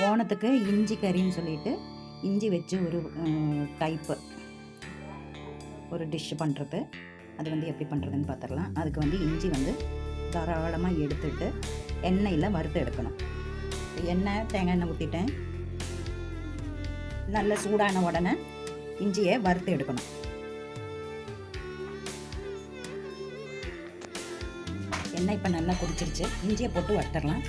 ஓணத்துக்கு இஞ்சி கறின்னு சொல்லிட்டு இஞ்சி வச்சு ஒரு டைப்பு ஒரு டிஷ்ஷு பண்ணுறது அது வந்து எப்படி பண்ணுறதுன்னு பார்த்துடலாம் அதுக்கு வந்து இஞ்சி வந்து தாராளமாக எடுத்துட்டு எண்ணெயில் வறுத்து எடுக்கணும். எண்ணெய் தேங்காய் எண்ணெய் ஊற்றிட்டேன் நல்ல சூடான உடனே இஞ்சியை வறுத்து எடுக்கணும். எண்ணெய் இப்போ நல்லா குடிச்சிருச்சு இஞ்சியை போட்டு வறுத்துடலாம்.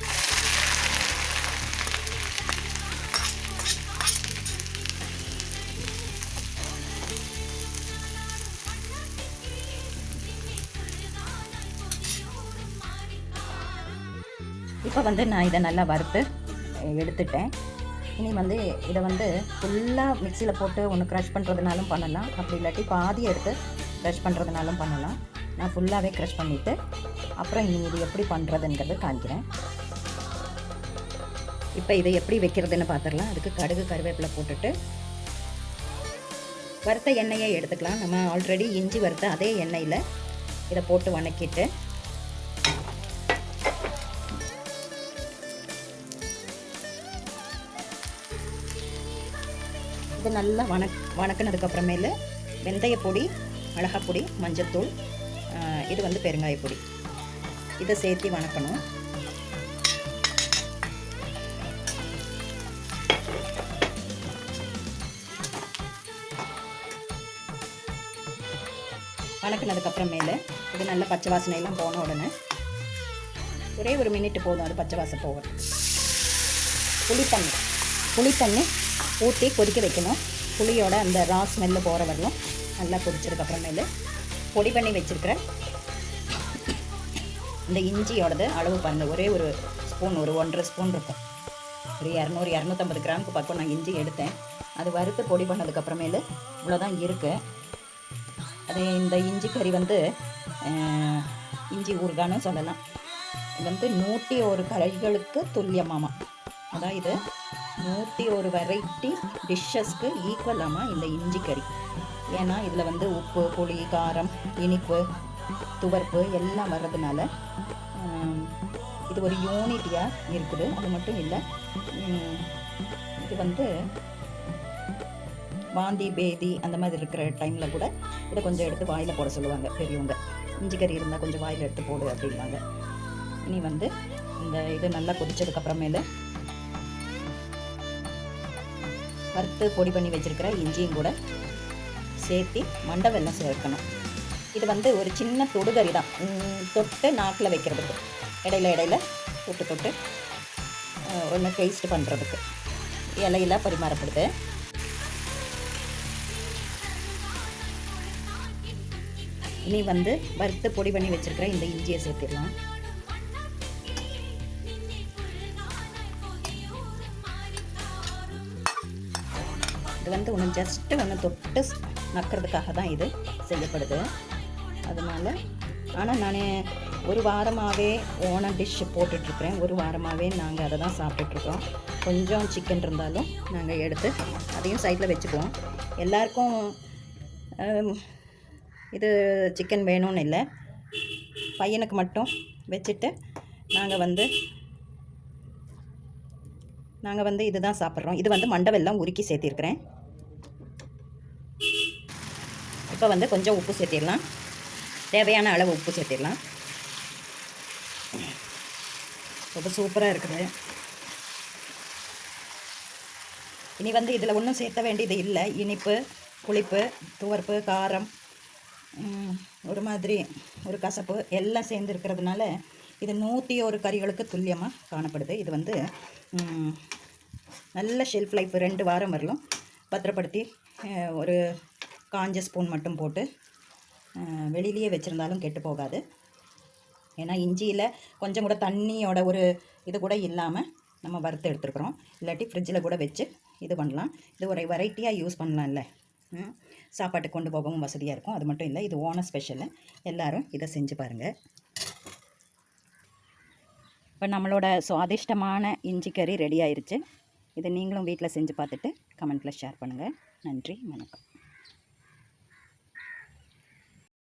இப்போ வந்து நான் இதை நல்லா வறுத்து எடுத்துட்டேன். இனி வந்து இதை வந்து ஃபுல்லாக மிக்சியில் போட்டு ஒன்று க்ரஷ் பண்ணுறதுனாலும் பண்ணலாம். அப்படி இல்லாட்டி பாதி எடுத்து க்ரஷ் பண்ணுறதுனாலும் பண்ணலாம். நான் ஃபுல்லாகவே க்ரஷ் பண்ணிவிட்டு அப்புறம் இனி இது எப்படி பண்ணுறதுங்கிறது காமிக்கிறேன். இப்போ இதை எப்படி வைக்கிறதுன்னு பார்த்துடலாம் அதுக்கு கடுகு கருவேப்பிலை போட்டுட்டு வறுத்த எண்ணெயை எடுத்துக்கலாம். நம்ம ஆல்ரெடி இஞ்சி வறுத்த அதே எண்ணெயில் இதை போட்டு வணக்கிட்டு இது நல்லா வணக் வணக்கினதுக்கப்புறமேலு வெந்தய பொடி மிளகாப்பொடி மஞ்சத்தூள் இது வந்து பெருங்காய பொடி இதை சேர்த்து வணக்கணும். வணக்கினதுக்கப்புறமேலு இது நல்ல பச்சை வாசனையெல்லாம் போன உடனே ஒரே ஒரு மினிட் போதும் அது பச்சை வாசம் போகும் புளி தண்ணி புளி தண்ணி ஊற்றி கொதிக்க வைக்கணும். புளியோட அந்த ரா ஸ்மெல்லு போகிற வரலும் நல்லா கொதிச்சதுக்கப்புறமேலு பொடி பண்ணி வச்சுருக்கிற இந்த இஞ்சியோடது அளவு பாருங்கள் ஒரே ஒரு ஸ்பூன் ஒரு ஒன்றரை ஸ்பூன் இருக்கும். ஒரு இரநூறு இரநூத்தம்பது கிராமுக்கு பக்கம் நான் இஞ்சி எடுத்தேன். அது வறுத்து பொடி பண்ணதுக்கப்புறமேலு இவ்வளோதான் இருக்குது அது இந்த இஞ்சி கறி வந்து இஞ்சி ஊறுகான்னு சொல்லலாம். இது வந்து நூற்றி ஒரு கறிகளுக்கு துல்லியமாமா. அதான் இது. நூற்றி ஒரு வெரைட்டி டிஷ்ஷஸ்க்கு ஈக்குவலாமா இந்த இஞ்சி கறி. ஏன்னா இதில் வந்து உப்பு புளி காரம் இனிப்பு துவர்ப்பு எல்லாம் வர்றதுனால இது ஒரு யூனிட்டியாக இருக்குது. அது மட்டும் இல்லை இது வந்து வாந்தி பேதி அந்த மாதிரி இருக்கிற டைமில் கூட இதை கொஞ்சம் எடுத்து வாயில் போட சொல்லுவாங்க பெரியவங்க. இஞ்சி கறி இருந்தால் கொஞ்சம் வாயில் எடுத்து போடு அப்படிம்பாங்க. இனி வந்து இந்த இது நல்லா கொதிச்சதுக்கப்புறமேல வறுத்து பொடி பண்ணி வச்சுருக்கிற இஞ்சியும் கூட சேர்த்து மண்டை வெல்லம் சேர்க்கணும். இது வந்து ஒரு சின்ன தொடுகறி தான். தொட்டு நாக்கில் வைக்கிறதுக்கு. இடையில இடையில தொட்டு தொட்டு ஒன்று டேஸ்ட் பண்ணுறதுக்கு இலையில பரிமாறப்படுது. இனி வந்து வறுத்து பொடி பண்ணி வச்சுருக்கிற இந்த இஞ்சியை சேர்த்திடலாம். இது வந்து ஒன்று ஜஸ்ட்டு ஒன்று தொட்டு நக்கிறதுக்காக தான் இது செய்யப்படுது. அதனால் ஆனால் நான் ஒரு வாரமாகவே ஓன டிஷ் போட்டுட்ருக்குறேன். ஒரு வாரமாகவே நாங்கள் அதை தான் சாப்பிட்டுட்ருக்கோம். கொஞ்சம் சிக்கன் இருந்தாலும் நாங்கள் எடுத்து அதையும் சைடில் வச்சுக்குவோம். எல்லாருக்கும் இது சிக்கன் வேணும்னு இல்லை. பையனுக்கு மட்டும் வச்சுட்டு நாங்கள் வந்து நாங்கள் வந்து இதுதான் சாப்பிட்றோம். இது வந்து மண்டவெல்லாம் உருக்கி சேர்த்திருக்கிறேன். இப்போ வந்து கொஞ்சம் உப்பு சேர்த்திடலாம். தேவையான அளவு உப்பு சேர்த்திடலாம். ரொம்ப சூப்பராக இருக்குது. இனி வந்து இதில் ஒன்றும் சேர்த்த வேண்டியது இல்லை. இனிப்பு புளிப்பு துவர்ப்பு காரம் ஒரு மாதிரி ஒரு கசப்பு எல்லாம் சேர்ந்து இருக்கிறதுனால இது நூற்றி ஒரு கறிகளுக்கு துல்லியமாக காணப்படுது. இது வந்து நல்ல ஷெல்ஃப் லைஃப் ரெண்டு வாரம் வரலும். பத்திரப்படுத்தி ஒரு காஞ்ச ஸ்பூன் மட்டும் போட்டு வெளியிலேயே வச்சுருந்தாலும் கெட்டு போகாது. ஏன்னா இஞ்சியில் கொஞ்சம் கூட தண்ணியோட ஒரு இது கூட இல்லாமல் நம்ம வறுத்து எடுத்துருக்குறோம். இல்லாட்டி ஃப்ரிட்ஜில் கூட வச்சு இது பண்ணலாம். இது ஒரு வெரைட்டியாக யூஸ் பண்ணலாம்ல. சாப்பாட்டுக்கு கொண்டு போகவும் வசதியாக இருக்கும். அது மட்டும் இல்லை இது ஓன ஸ்பெஷலு எல்லோரும் இதை செஞ்சு பாருங்கள் இப்போ நம்மளோட சுவாதிஷ்டமான இஞ்சி கறி ரெடி ஆயிடுச்சு இதை நீங்களும் வீட்டில் செஞ்சு பார்த்துட்டு கமெண்ட்டில் ஷேர் பண்ணுங்கள் நன்றி வணக்கம்.